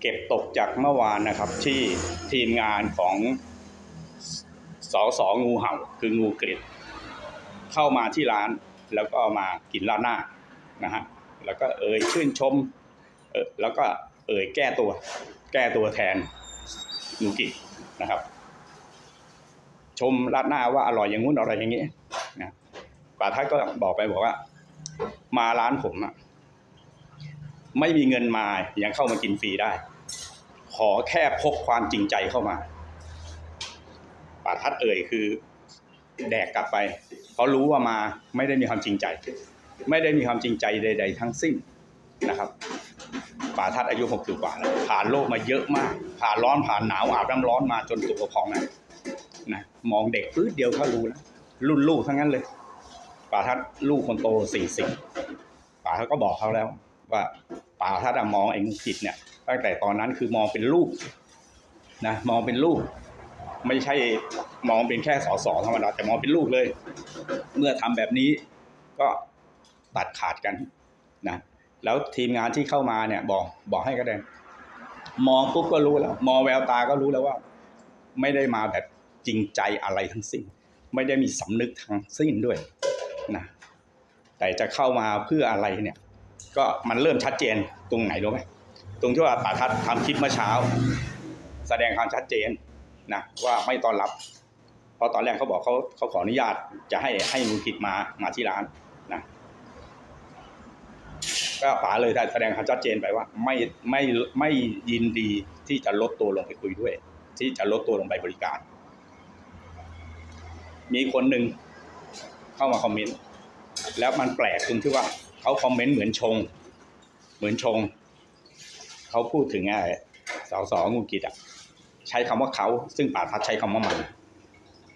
เก็บตกจากเมื่อวานนะครับ ที่ทีมงานของสอสองูเห่า คืองูกริดเข้ามาที่ร้านแล้วก็มากินราดหน้านะฮะแล้วก็เอ่ยชื่นชมเออแล้วก็เอ่ยแก้ตัว แก้ตัวแทนงูกิดนะครับ ชมราดหน้าว่าอร่อยอย่างงู้นอร่อยอย่างนี้นะป่าทัดก็บอกไปบอกว่า มาร้านผมอะ ไม่มีเงินมายังเข้ามากินฟรีได้ ขอแค่พกความจริงใจเข้ามาป่าทัดเอ่ยคือ แดกกลับไปเพราะรู้ว่ามาไม่ได้มีความจริงใจ ไม่ได้มีความจริงใจใด ๆ ทั้งสิ้นนะครับป่าทัดอายุหกสิบกว่าแล้วผ่านโลกมาเยอะมาก ผ่านร้อนผ่านหนาวอาบน้ำร้อนมาจนตัวพองนะนะมองเด็กพื้นเดียวก็รู้แล้วรุ่นลูกทั้งนั้นเลยป่าทัดลูกคนโตสี่สิบป่าทัดก็บอกเขาแล้ว ว่าป่าทัดอะมองไอ้งูผิดเนี่ย ตั้งแต่ตอนนั้นคือมองเป็นลูกนะมองเป็นลูกไม่ใช่มองเป็นแค่สอสอธรรมดาแต่มองเป็นลูกเลย เมื่อทำแบบนี้ก็ตัดขาดกันนะแล้วทีมงานที่เข้ามาเนี่ยบอกบอกให้กระแดงมองปุ๊บก็รู้แล้ว มองแววตาก็รู้แล้วว่า ไม่ได้มาแบบจริงใจอะไรทั้งสิ้น ไม่ได้มีสำนึกทั้งสิ้นด้วยนะแต่จะเข้ามาเพื่ออะไรเนี่ย ก็มันเริ่มชัดเจนตรงไหนรู้ไหมตรงที่ว่าป่าทัดทำคลิปเมื่อเช้า แสดงความชัดเจนนะว่าไม่ต้อนรับ เพราะตอนแรกเขาบอกเขาเขาขออนุญาตจะให้ให้มูกิดมามาที่ร้านนะก็ป๋าเลยแสดงความชัดเจนไปว่า ไม่ไม่ไม่ยินดีที่จะลดตัวลงไปคุยด้วย ที่จะลดตัวลงไปบริการ มีคนหนึ่งเข้ามาคอมเมนต์แล้วมันแปลกตรงที่ว่า เขาคอมเมนต์เหมือนชง เหมือนชง เขาพูดถึงไอ้สาวสองูกิจอะใช้คำว่าเขาซึ่งป่าทัดใช้คำว่ามัน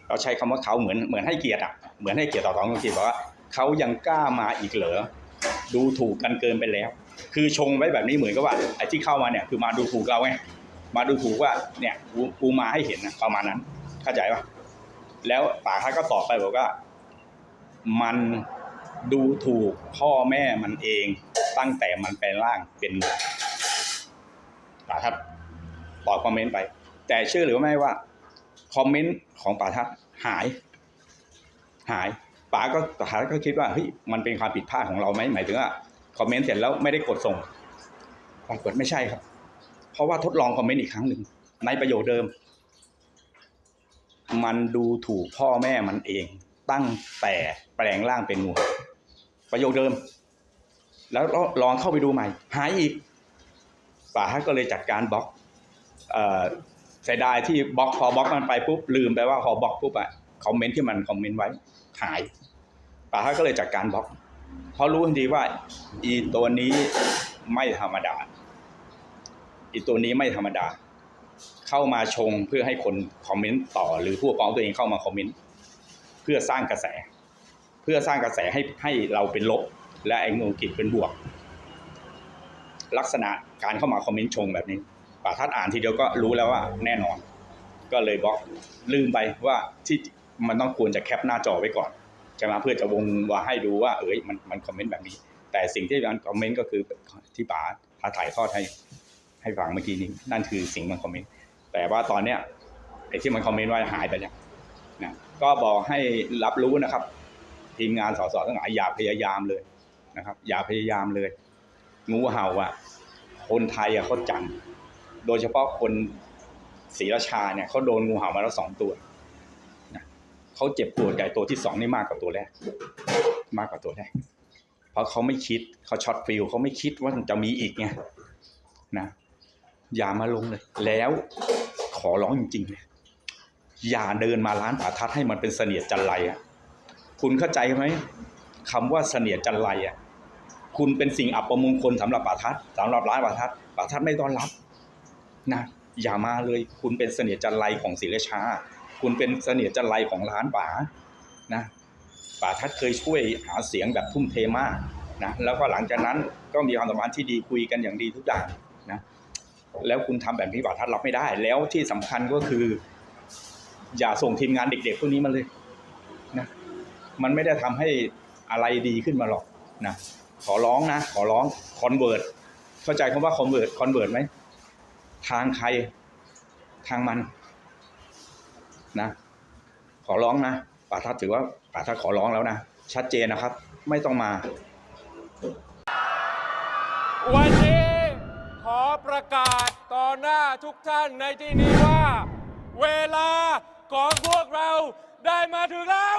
เราใช้คำว่าเขาเหมือนเหมือนให้เกียรติอะเหมือนให้เกียรติต่อสองงูกิจบอกว่าเขายังกล้ามาอีกเหรอดูถูกกันเกินไปแล้ว คือชงไว้แบบนี้เหมือนกับว่าไอ้ที่เข้ามาเนี่ยคือมาดูถูกเราไงมาดูถูกว่าเนี่ยกูมาให้เห็นนะประมาณนั้น เข้าใจปะแล้วป่าทัดก็ตอบไปบอกว่า มัน ดูถูกพ่อแม่มันเองตั้งแต่มันแปลงร่างเป็นงูป่าทัดตอบคอมเมนต์ไป แต่เชื่อหรือไม่ว่าคอมเมนต์ของป่าทัดหาย หายป๋าก็ป่าก็คิดว่าเฮ้ยมันเป็นความผิดพลาดของเราไหมหมายถึงว่าคอมเมนต์เสร็จแล้วไม่ได้กดส่งปรากฏไม่ใช่ครับ เพราะว่าทดลองคอมเมนต์อีกครั้งหนึ่งในประโยคเดิม มันดูถูกพ่อแม่มันเองตั้งแต่แปลงร่างเป็นงู ประโยคเดิม แล้วลองเข้าไปดูใหม่ หายอีกป่าทัดก็เลยจัดการบล็อกเสียดายที่บล็อกพอบล็อกมันไปปุ๊บลืมไปว่าพอบล็อกปุ๊บอะคอมเมนต์ที่มันคอมเมนต์ไว้หายป่าทัดก็เลยจัดการบล็อก เพราะรู้ทันทีว่าอีตัวนี้ไม่ธรรมดา อีตัวนี้ไม่ธรรมดา เข้ามาชงเพื่อให้คนคอมเมนต์ต่อ หรือผู้ปกครองตัวเองเข้ามาคอมเมนต์เพื่อสร้างกระแส เพื่อสร้างกระแสให้ให้เราเป็นลบ และไอ้งูกิจเป็นบวก ลักษณะการเข้ามาคอมเมนต์ชงแบบนี้ป่าทัดอ่านทีเดียวก็รู้แล้วว่าแน่นอน ก็เลยบล็อกลืมไปว่าที่มันต้องควรจะแคปหน้าจอไว้ก่อนใช่ไหมเพื่อจะวงว่าให้ดูว่า เอ้ยมันมันคอมเมนต์แบบนี้ แต่สิ่งที่มันคอมเมนต์ก็คือที่ป๋าพาถ่ายทอดให้ให้ฟังเมื่อกี้นี้นั่นคือสิ่งมันคอมเมนต์แต่ว่าตอนเนี้ยไอ้ที่มันคอมเมนต์ไว้หายไปแล้วนะก็บอกให้รับรู้นะครับ ทีมงานสสทั้งหลายอย่าพยายามเลยนะครับ อย่าพยายามเลย งูเห่าอะคนไทยอะเขาจำโดยเฉพาะคนศรีราชาเนี่ยเขาโดนงูเห่ามาแล้วสองตัวนะเขาเจ็บปวดใหญ่ตัวที่สองนี่มากกว่าตัวแรกมากกว่าตัวแรกเพราะเขาไม่คิดเขาช็อตฟิลเขาไม่คิดว่าจะมีอีกไงนะอย่ามาลงเลย แล้วขอร้องจริงๆเลยอย่าเดินมาร้านป่าทัดให้มันเป็นเสนียดจันไรอะ คุณเข้าใจไหมคำว่าเสนียจันไรอะคุณเป็นสิ่งอัปมงคลสำหรับป่าทัดสำหรับร้านป่าทัดป่าทัดไม่ต้อนรับนะอย่ามาเลย คุณเป็นเสนียจันไรของศรีราชา คุณเป็นเสนียจันไรของร้านป๋านะป๋าทัดเคยช่วยหาเสียงแบบทุ่มเทมากนะแล้วก็หลังจากนั้นก็มีความสัมพันธ์ที่ดีคุยกันอย่างดีทุกอย่างนะแล้วคุณทำแบบนี้ป๋าทัดรับไม่ได้ แล้วที่สำคัญก็คือ อย่าส่งทีมงานเด็ก ๆ พวกนี้มาเลย มันไม่ได้ทำให้อะไรดีขึ้นมาหรอกนะขอร้องนะ ขอร้องคอนเวิร์ตเข้าใจคำว่าคอนเวิร์ตคอนเวิร์ตไหมทางใครทางมันนะ ขอร้องนะป่าทัศถือว่าป่าทัศขอร้องแล้วนะ ชัดเจนนะครับ ไม่ต้องมา วันนี้ขอประกาศต่อหน้าทุกท่านในที่นี้ว่า เวลาของพวกเราได้มาถึงแล้ว